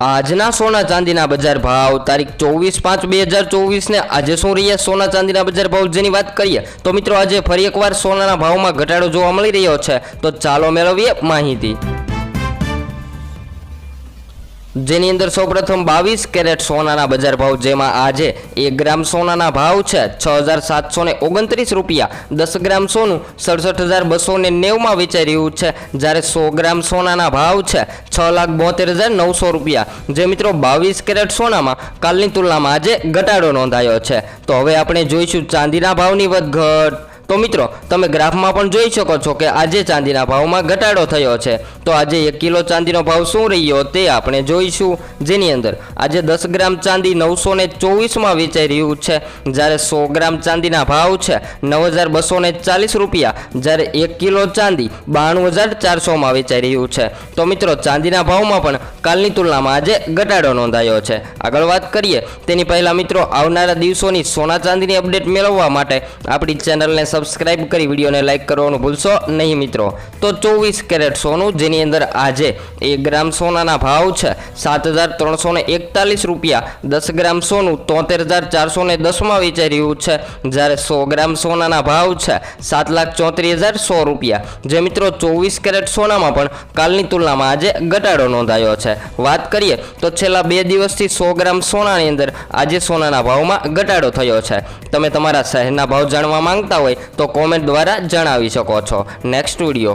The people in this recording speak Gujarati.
આજના સોના ચાંદીના બજાર ભાવ, તારીખ ચોવીસ પાંચ બે હજાર ચોવીસને આજે શું રહ્યા સોના ચાંદીના બજાર ભાવ જેની વાત કરીએ, તો મિત્રો આજે ફરી એકવાર સોનાના ભાવમાં ઘટાડો જોવા મળી રહ્યો છે. તો ચાલો મેળવીએ માહિતી. જેની અંદર સૌપ્રથમ બાવીસ કેરેટ સોનાના બજાર ભાવ, જેમાં આજે એક ગ્રામ સોનાના ભાવ છે છ હજાર સાતસો ને ઓગણત્રીસ રૂપિયા. દસ ગ્રામ સોનું સડસઠ હજાર બસો ને નેવમાં વેચાઈ રહ્યું છે, જ્યારે સો ગ્રામ સોનાના ભાવ છે છ લાખ બોતેર હજાર નવસો રૂપિયા. જે મિત્રો બાવીસ કેરેટ સોનામાં કાલની તુલનામાં આજે ઘટાડો નોંધાયો છે. તો હવે આપણે જોઈશું ચાંદીના ભાવની વધઘટ. તો મિત્રો, તમે ગ્રાફમાં પણ જોઈ શકો છો કે આજે ચાંદીના ભાવમાં ઘટાડો થયો છે. તો આજે એક કિલો ચાંદીનો ભાવ શું રહ્યો તે આપણે જોઈશું. જેની અંદર આજે દસ ગ્રામ ચાંદી નવસો ને ચોવીસમાં વેચાઈ રહ્યું છે. જ્યારે સો ગ્રામ ચાંદીના ભાવ છે નવ હજાર બસો ને ચાલીસ રૂપિયા. જ્યારે એક કિલો ચાંદી બાણું હજાર ચારસોમાં વેચાઈ રહ્યું છે. તો મિત્રો, ચાંદીના ભાવમાં પણ કાલની તુલનામાં આજે ઘટાડો નોંધાયો છે. આગળ વાત કરીએ, તેની પહેલાં મિત્રો, આવનારા દિવસોની સોના ચાંદીની અપડેટ મેળવવા માટે આપણી ચેનલને સબસ્ક્રાઇબ કરી વિડીયોને લાઇક કરવાનું ભૂલશો નહીં મિત્રો. તો ચોવીસ કેરેટ સોનું, જેની અંદર આજે એક ગ્રામ સોનાના ભાવ છે, સાત હજાર ત્રણસો એકતાલીસ રૂપિયા. દસ ગ્રામ સોનું, તોતેર હજાર ચારસો ને દસમાં વેચાઈ રહ્યું છે. જ્યારે સો ગ્રામ સોનાના ભાવ છે, સાત લાખ ચોત્રીસ હજાર સો રૂપિયા. જે મિત્રો ચોવીસ કેરેટ સોનામાં પણ કાલની તુલનામાં આજે ઘટાડો નોંધાયો છે. વાત કરીએ તો છેલ્લા બે દિવસથી સો ગ્રામ સોનાની અંદર આજે સોનાના ભાવમાં ઘટાડો થયો છે. તમે તમારા શહેરના ભાવ જાણવા માંગતા હોય તો કોમેન્ટ દ્વારા જણાવી શકો છો. Next video